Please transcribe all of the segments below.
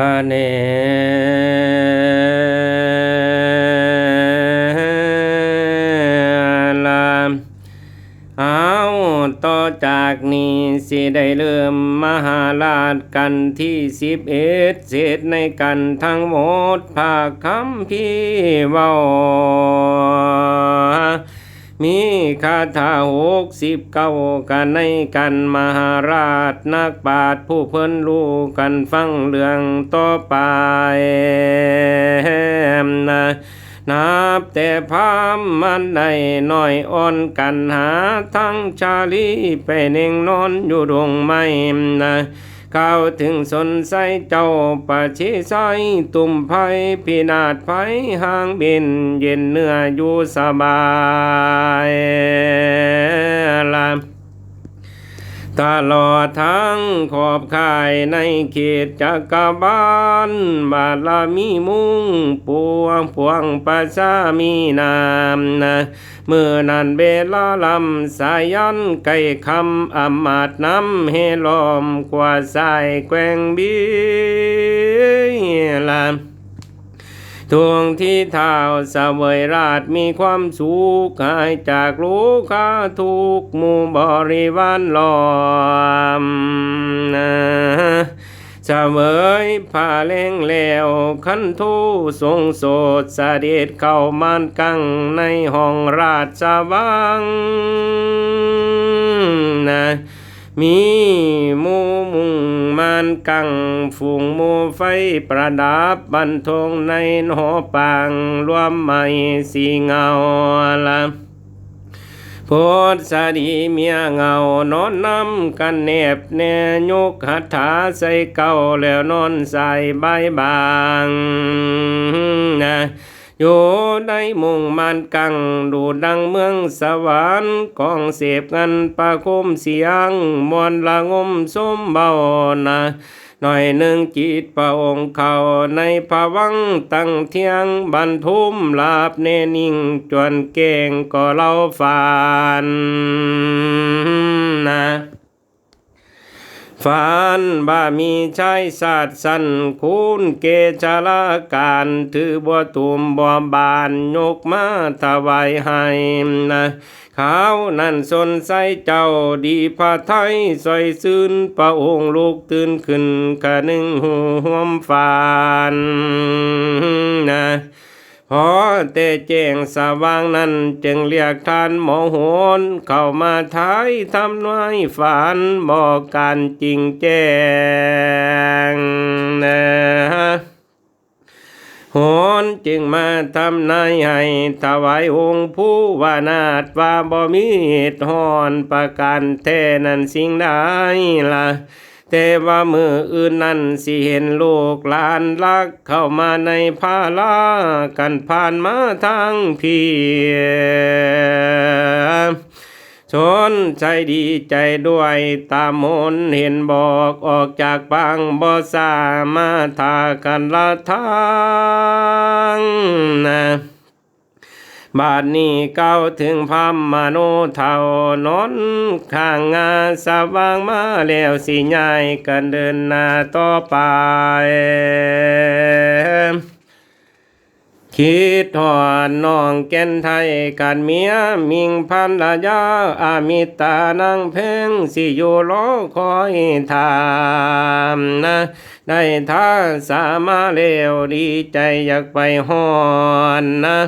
คะเนลามเอาต่อจากนี้สิได้เริ่มมหาราชกันที่สิบเอ็ดเศษในกันทั้งหมดภาคคำพี่เว้า มีคาถาหกสิบเก้ากันในกันมหาราชนักปราชญ์ผู้เพิ่นรู้กันฟังเรื่องต่อไปนะนับแต่พามมันได้น้อยอ่อนกันหาทั้งชาลีไปเน่งนอนอยู่ดงไม้นะ เข้าถึงสนใสเจ้าปะชิใสตุ่มไผพินาศไผห่างบินเย็นเนื้ออยู่สบายลา ตลอดทั้งขอบข่ายในเขตจักรบาลบาลามีมุงปวงพวงประชามีนามนะเมื่อนั้นเบลาลำสายันไก่คำอมาตน้ำเฮลอมกว่าสายแกวงบีลา ทวงที่เท้าเสวยราชมีความสุขหายจากลูกค้าทุกหมู่บริวารล้อมนะเสวยผ้าเล่งแล้วขันทูทรงโสดเสด็จเข้ามานกังในห้องราชวังนะ มีมูมุงมานกังฝูงมูไฟประดับบันทงในหอปางรวมไม่สีเงาละโพดสดีเมียเงานอนนำกันแนบแนยกหัตถาใส่เก่าแล้วนอนใส่ใบบางนะ อยู่ในมุงมันกัง ดูดังเมืองสวรรค์กองเสพกันประคุมเสียง มวนละงมสมเบานะหน่อยหนึ่งจิตพระองค์เขาในภวังตั้งเที่ยงบรรทุมลาบเนนิ่ง จวนเก่งก็เล่าฟานนะ ฝันบ่ามีชายศาสตร์สันคุณเกจาลาการถือบัวตุมบัวบานยกมาถวายให้นะเขานั่นสนใสเจ้าดีพระไทยสอยซื่นพระองค์ลูกตื่นขึ้นกะนึงหูห่วมฟานนะ พอแต่แจ้งสว่างนั้นจึงเรียกท่านหมอโหนเข้ามาท้ายทำน้อยฝันบอกการจริงแจ้งนะโหนจึงมาทำนายให้ถวายองค์ผู้วานาถว่าบ่มีเหตุหอนประการแท้นั้นสิ่งใดล่ะ แต่ว่ามืออื่นนั้นสิเห็นลูกหลานลักเข้ามาในพาลากันผ่านมาทางพี่ชนใจดีใจด้วยตามมนเห็นบอกออกจากปางบ่สามาทากันละทางนะ บาดนี้เก้าถึงพามมโนเท่านอนข้างงาสว่างมาแล้วสิใหญ่กันเดินหน้าต่อไป คิดหอนน้องแก่นไทยกันเมียมิงพันละยาอามิตานังเพ่งสิอยู่รอคอยถามนะได้ท่าสามาเลวดีใจอยากไปหอนนะ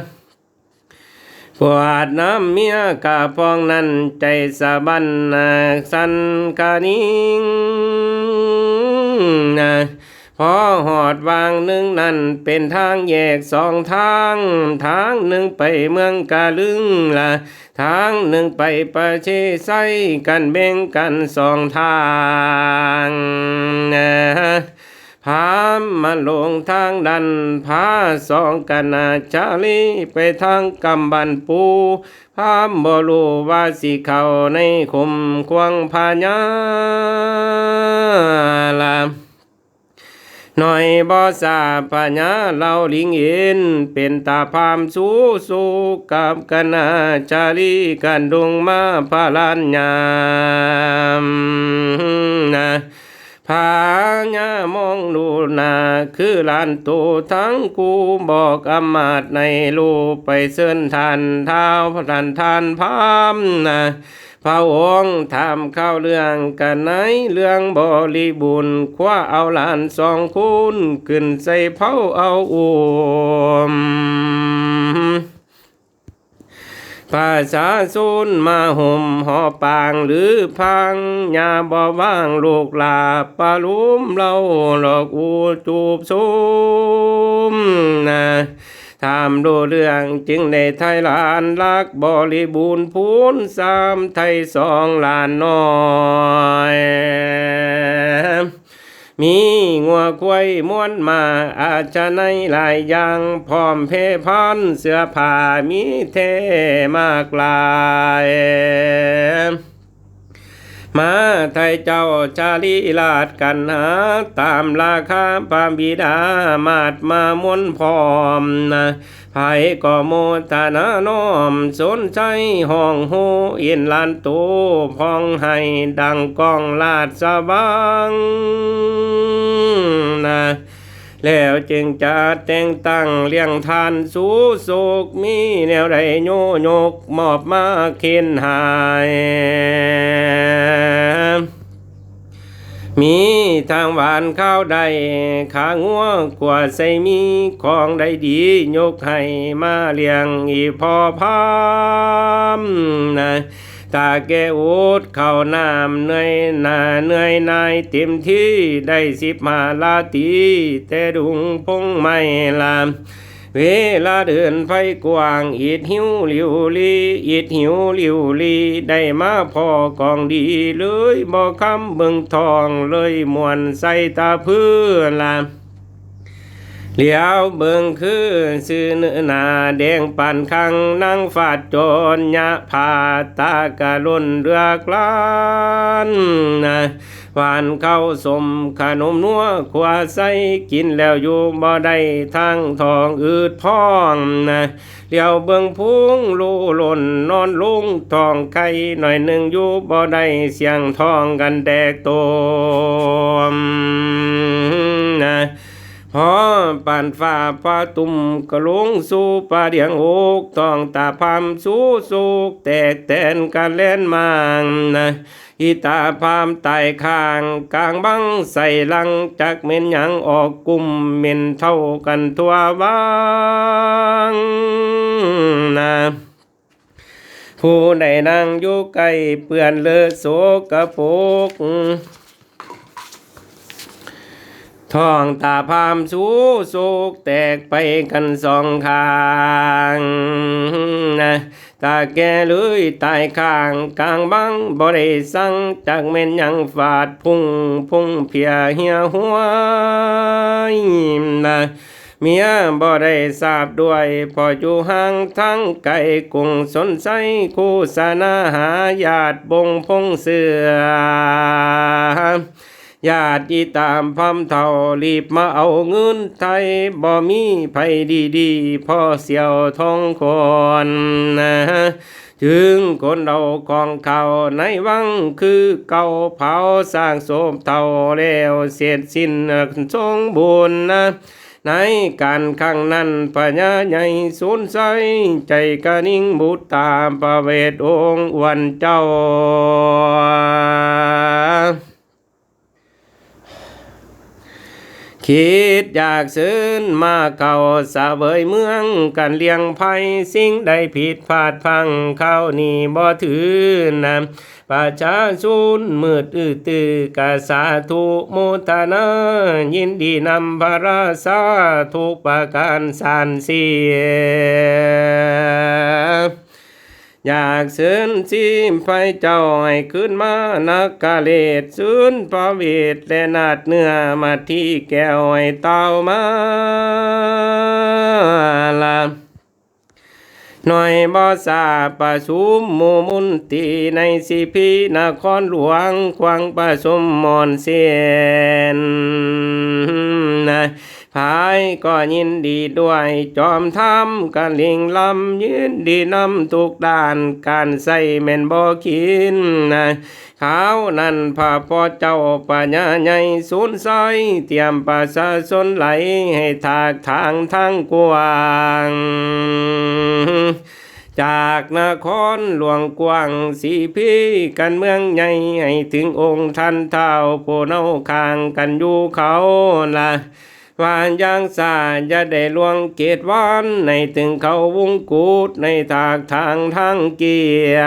ปวดน้ำเมียกะพองนั้นใจสะบันนะสันกานิงนะพอหอดวางหนึ่งนั้นเป็นทางแยกสองทาง ทางหนึ่งไปเมืองกาลึงละทางหนึ่งไปประเชไซกันเบ่งกันสองทางนะ พามมาลงทางดันพาสองกันนาชาลีไปทางกำบันปูพามบรูว่าสิเข้าในคุมควงพญาลาหน่อยบ่ทราบปัญญาเราลิงเอ็นเป็นตาพามสู้สู้กับกันนาจารีกันดงมาพาลานยามนะพผาญา มองดูนาคือลานโตทั้งกูบอกอามาตในรูไปเส้นทานเท้าพระทันทานพามนะพระองค์ทำเข้าเรื่องกันไหนเรื่องบริบุญคว้าเอาลานสองคุณขึ้นใส่เผาเอาอุ่ม ภาษาสุนมาห่มหอปางหรือพังยาบ่ว่างลูกลาปาลุมเราหลอกอูจูบซุมนะทำดูเรื่องจึงได้ไทยลานรักบริบูรณ์พูนสามไทยสองลานน้อย มีงัวควยม้วนมาอาจจะในหลายอย่างพร้อมเพพรเสื้อผ้ามีเทมากลาย มาไทยเจ้าชาลีลาดกันหา ตามราคาพามบิดามาดมามุนพร้อมนะไผก็โมทนาน้อม สนใจห้องหูอินลานตูพองให้ดังกองลาดสะบังนะ แล้วจึงจะแต่งตั้งเลี้ยงทานสู่โศกมีแนวใดโยโยกมอบมาเข็นหายมีทางหวานข้าวใดขางัวกว่าใส่มีของใดดียกให้มาเลี้ยงอีพอพามนะ ตาแกอุดเข้าน้ำเหนื่อยหนาเหนื่อยนายเต็มที่ได้สิบมาลาตีแต่ดุงพงไม่ลามเวลาเดินไฟกว้างอีดหิวหลิวลีอีดหิวหลิวลีได้มาพอกองดีเลยบ่คำเบิ่งทองเลยมวนใส่ตาเพื่อลาม เหลียวเบิ่งคือซื้อเนื้อนาแดงปานคังนั่งฟาดโจรยะพาตากะลุนเรือกลานนะหวานเข้าสมขนมนัวขวาใส่กินแล้วอยู่บ่ได้ทางทองอืดพ้องนะเลี้ยวเบิ่งพุงลูหล่นนอนลุงทองไข่หน่อยหนึ่งอยู่บ่ได้เสียงทองกันแดกโตมนะ พอปานฟ้าฟ้าตุ่มกระลงสู่ปาเดียงโอกต้องตาพามสู้สุกแตกแตนกันเล่นมางนะอีตาพามไตข้างกลางบังใส่ลังจักเม็นหยังออกกลุ่มเม็นเท่ากันทั่วบ้างนะผู้ใดนั่งอยู่ใกล้เปื่อนเลอะโสกระปุก ท้องตาพามสูโศกแตกไปกันสองข้างนะตาแกเลยตายข้างกลางบังบ่ได้สั่งจากเม่นยังฟาดพุ่งพุ่งเพียเหียหัวนะเมียบ่ได้ทราบด้วยพออยู่ห่างทั้งไก่กุ้งสนใจคู่สนาหาญาติบงพงเสือ ญาติตามพำเท่ารีบมาเอาเงินไทยบ่มีไผดีดีๆพ่อเสียวทองคนนะถึงคนเราของเขาในวังคือเก่าเผาสร้างโสมเท่าแล้วเสร็จสิ้นทรงบุญนะในการข้างนั้นพญาใหญ่สูญใสใจกะนิ่งบุตรตามประเวทองค์วันเจ้า คิดอยากซื้นมาเก่าสะเบยเมืองกันเลี้ยงภัยสิ่งใดผิดพลาดพังเข้านี่บ่ถือนำประชาชนมืดอื้อตื้อกาสาธุโมทนายินดีนำพระราสาทุกประการสานเสีย อยากเสินสิมไฟเจ้าให้ขึ้นมานักกาเลดสุนพระเวทและนาดเนื้อมาที่แก้วให้เต้ามาลาหน่อยบ่สาประชุมหมู่มุนตีในสิพีนครหลวงควังประชุมมอนเสียนนะ พายก็ยินดีด้วยจอมทำกันลิงลำยินดีนำทุกด้านการใส่แม่นบ่คินนะขาวนั่นพระพ่อเจ้าปัญญาใหญ่สูนซอยเตรียมประชาชนไหลให้ถากทางทางกว้างจากนครหลวงกว้างสีพี่กันเมืองใหญ่ให้ถึงองค์ท่านเท้าโพเนาคางกันอยู่เขาละ วานยางสาจะได้ลวงเกตวานในถึงเขาวงกูดในทากทางทางเกีย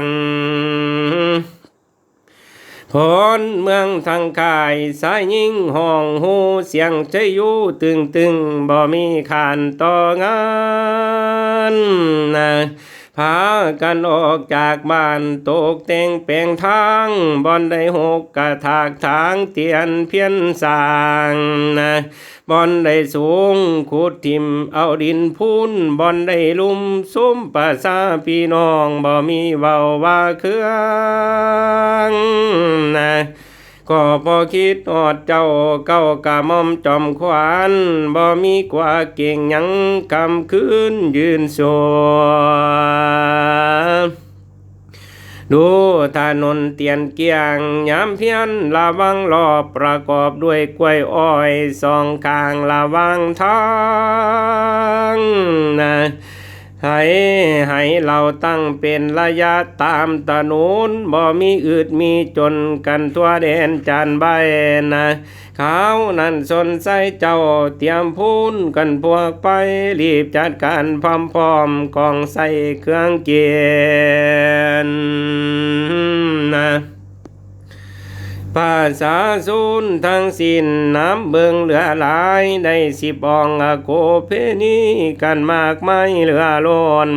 งพรเมืองทางกายสายยิ่งห้องหูเสียงใจอยู่ตึงตึงบ่มีขานต่องานนะ พากันออกจากบ้านตกแต่งแปลงทางบอนได้หกกระถากทางเตียนเพียนสางนะบอนได้สูงขุดทิมเอาดินพูนบอนได้ลุ่มซุ้มประสาพี่น้องบ่มีเว้าว่าเครื่องนะ ก็พอคิดอดเจ้าเก้ากะม่อมจอมขวานบ่มีกว่าเก่งยังคำคืนยืนโซดูถนนเตียนเกียงยามเพียนระวังรอบประกอบด้วยกล้วยอ้อยสองข้างระวังทางนะ ให้ให้เราตั้งเป็นระยะตามตะนูนบ่มีอืดมีจนกันทั่วแดนจานใบนะเขานั่นสนใส่เจ้าเตรียมพูนกันพวกไปรีบจัดการพร้อมๆกองใส่เครื่องเกียนนะ ภาษาศูนทั้งสิ้นน้ำเบิงเหลือหลายได้สิบองอโกเพนีกันมากไม่เหลือล้น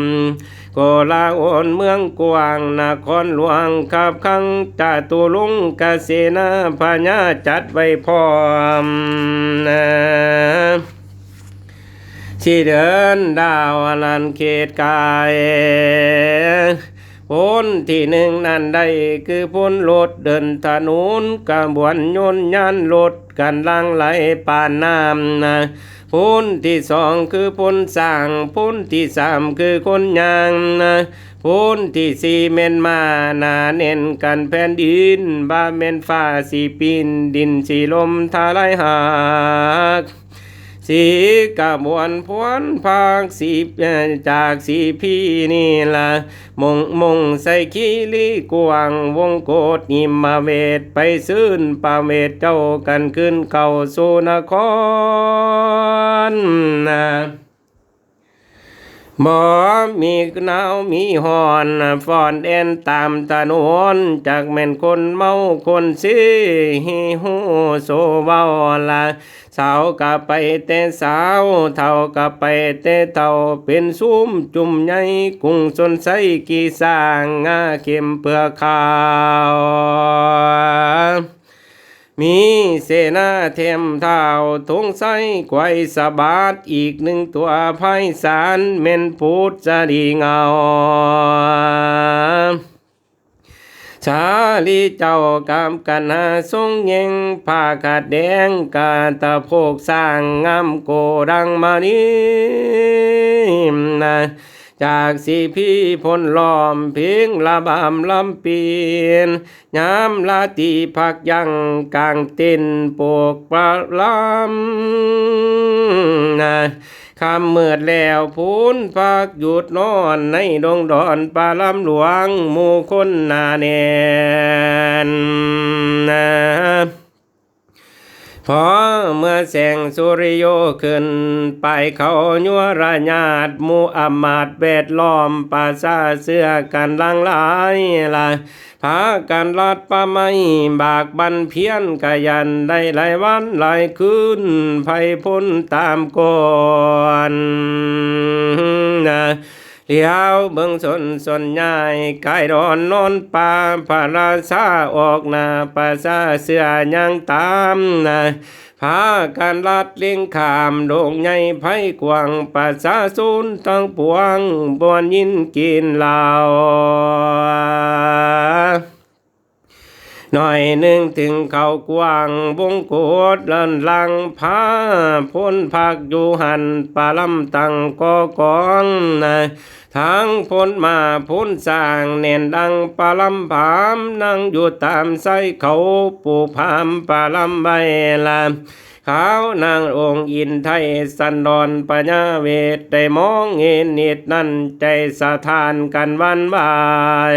โกลาโอนเมืองกวางนครหลวงขับขังจาตุลุงกเสนาพญาจัดไว้พร้อมนะที่เดินดาวอันเขตกาย พ้นที่หนึ่งนั่นได้คือพ้นรถเดินถนนกระบวนยนต์ยันรถกันลังไหลป่านน้ำนะพ้นที่สองคือพ้นสร้างพ้นที่สามคือคนยางนะพ้นที่สี่เมนมาหนาเน้นกันแผ่นดินบ้าเมนฟ้าสีปีนดินสีลมทลายหัก สีกะบวนพวนภาคสีจากสีพี่นี่ละมงมงใส่ขี้ลีกวางวงโกดนิมมาเวทไปซื่นปาเวทเจ้ากันขึ้นเข้าสู่นครนะบ่มีหนาวมีหอนฟอนเอ็นตามถนวนจากแม่นคนเมาคนซีฮิฮูโซเว้าละ สาวก็ไปแต่สาวเท่าก็ไปแต่เท่าเป็นซุ้มจุ่มใหญ่กุ้งสนใสกีสร้างงาเข็มเปลือกขาวมีเสนาเทมเท้าทงไสไกวสะบาดอีกหนึ่งตัวไพศาลเม่นพูดจะดีเงา ชาลีเจ้ากำกันหาทรงเยงผ้าขาดแดงกาตะโพกสร้างงามโกดังมานี้นะ จากสีพี่พลล้อมเพียงละบามลำปีนยามลาตีพักยังกลางเต้นโปกปลาลำนะคำเมื่อแล้วพูนพักหยุดนอนในดงดอนปลาลำหลวงหมู่คนนาแนนนะ พอเมื่อแสงสุริโยขึ้น ไปเขายัวราญาติมูอามาตย์แวดล้อมปาซาเสื้อกันลังหลายละพากันลัดป่าไม้บากบันเพียนกยันได้หลายวันหลายคืนไพพ้นตามก่อนนะ เลี้ยวเบิ่งสนสนใหญ่กายรอนนอนป่าพาราชาออกนาปราซาเสือยังตามนะพาการลัดเลี้ยงขามโด่งใหญ่ไผกวางปราชาสุนทั้งปวงบวนยินกินเหล่า หน่อยหนึ่งถึงเขากว้างวงโกดเลินลังพาพ้นพักอยู่หันปลาลำตังก็กองนะทางพ้นมาพ้นสร้างเน่นดังปลาลำผามนั่งอยู่ตามไส้เขาปูพามปลาลำใบลาขาว นางองค์อินไทยสันดอนปัญญาเวทได้มองเห็นนิดนั้นใจสะทานกันวันบาย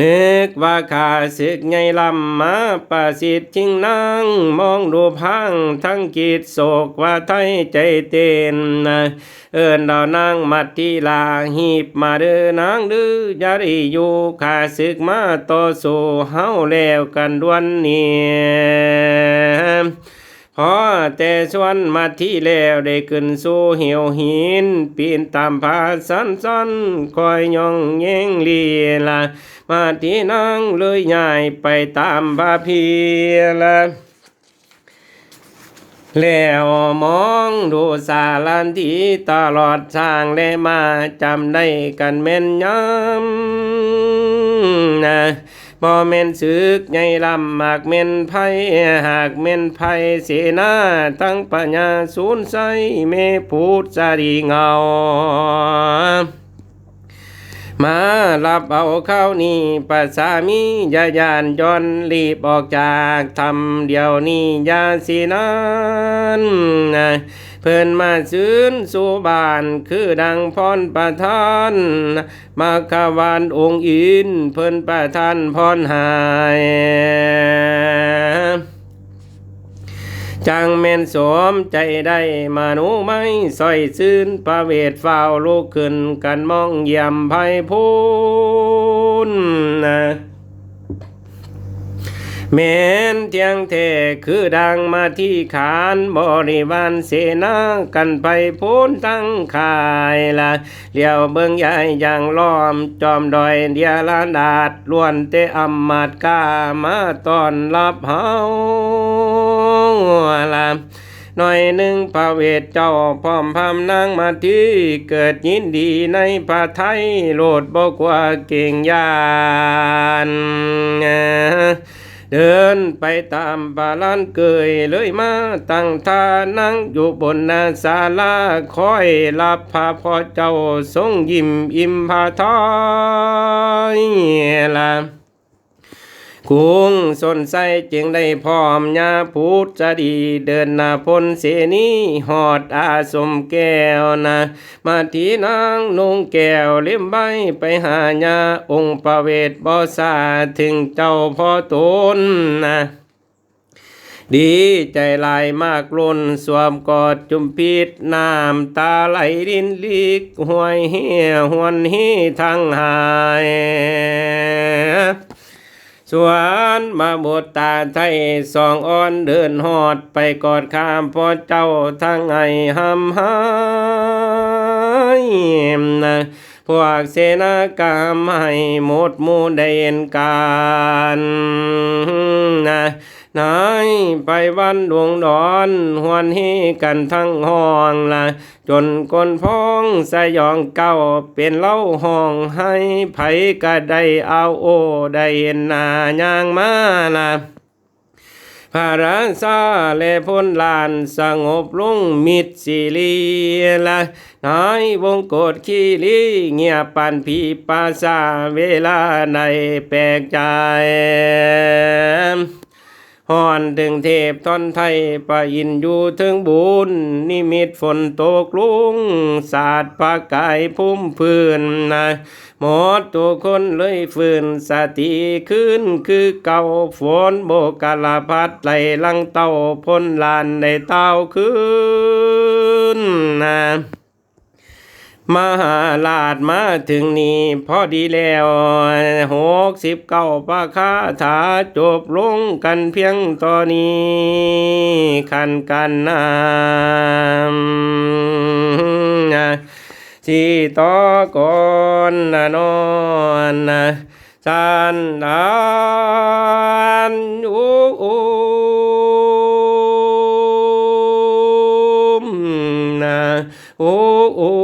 นึกว่าข้าศึกไงลำมาประสิทธิ์ชิงนางมองดูพังทั้งกีดโศกว่าไทยใจเต้นนะเอินดาวนางมัดทีลาหีบมาเด้อนางดื้อยารีอยู่ข้าศึกมาต่อสู้เฮาแล้วกันดวนเนี่ย พอแต่ชวนมาที่แล้วได้ขึ้นสู่เหี่ยวหิน ปีนตามผาสันสันคอยย่องเย่งเลียละมาที่นางเลยย้ายไปตามพาเพีละแล้วมองดูสาลันที่ตลอดทางและมาจำได้กันแม่นยำนะ บ่แม่นสึกใหญ่ลำหากแม่นไผหากแม่นไผเสนาตั้งปัญญาสูญใสเมพูดจารีเงามารับเอาเข้านี่ปัสสามียายานยนต์รีบออกจากทำเดียวนี้ยาสินั้น เพิ่นมาซื้นสู่บ้านคือดังพรประทานมาขวานองค์อิน เพิ่นประทานพรหายจังแม่นสมใจได้มาหนูไม่สอยซื่นประเวทฝ้าวลูกขึ้นกันมองเยี่ยมไพพูนนะ แม่นเทียงเทคือดังมาที่ขานบริวารเสนากันไปพูนตั้งขายละเลี้ยวเบิ่งใหญ่อย่างล้อมจอมดอยเดียละดาดล้วนเตอำมาดกามาตอนรับเฮาละหน่อยหนึ่งพระเวทเจ้าพร้อมพามนางมาที่เกิดยินดีในพระไทยโลดบอกว่าเก่งยาน เดินไปตามบาลานเกยเลยมาตั้งท่านั่งอยู่บนนาศาลาคอยรับพาพอเจ้าทรงยิ้มอิ่มพาทอยละ คุงสนใสจึงได้พร้อมยาพุทธดีเดินนาพลเสนีหอดอาสมแก้วนะมาทีนางนงแก้วเล่มใบไปหาญาองค์ประเวทบอสาถึงเจ้าพ่อตนนะดีใจลายมากล้นสวมกอดจุมพิษน้ำตาไหลรินลิกห้วยเหียหวนฮีทั้งหาย สวนมาบทตาไทยสองอ่อนเดินหอดไปกอดข้ามพอเจ้าทั้งไงหำหายนะพวกเสนากามให้หมดมูได้เอ็นการนะ นายไปวันดวงดอนหวนฮีกันทั้งห้องละจนคนพ้องสยองเก้าเป็นเล่าห้องให้ไผก็ได้เอาโอได้เห็นหน้ายางมาละพระราชาและพ้นลานสงบลงมิตรสิลีละนายวงกฏขี้ลีเงียบปันผีปาซาเวลาในแปลกใจ ฮอนถึงเทพทอนไทยปะอินอยู่ถึงบุญ นิมิตฝนตกลุงศาสตร์ปากกายพุ่มพื้นนะหมดตัวคนเลยฟื้นสติขึ้นคือเก่าฝนโบกาลาพัดไหลลังเต้าพ้นลานในเต้าขึ้นนะ มหาลาดมาถึงนี่พอดีแล้วหกสิบเก้าปาคาถาจบลงกันเพียงตอนนี้ขันกันนานะสีต่อก่อนนะนอนนะสันดานอุมนะโอ้โอ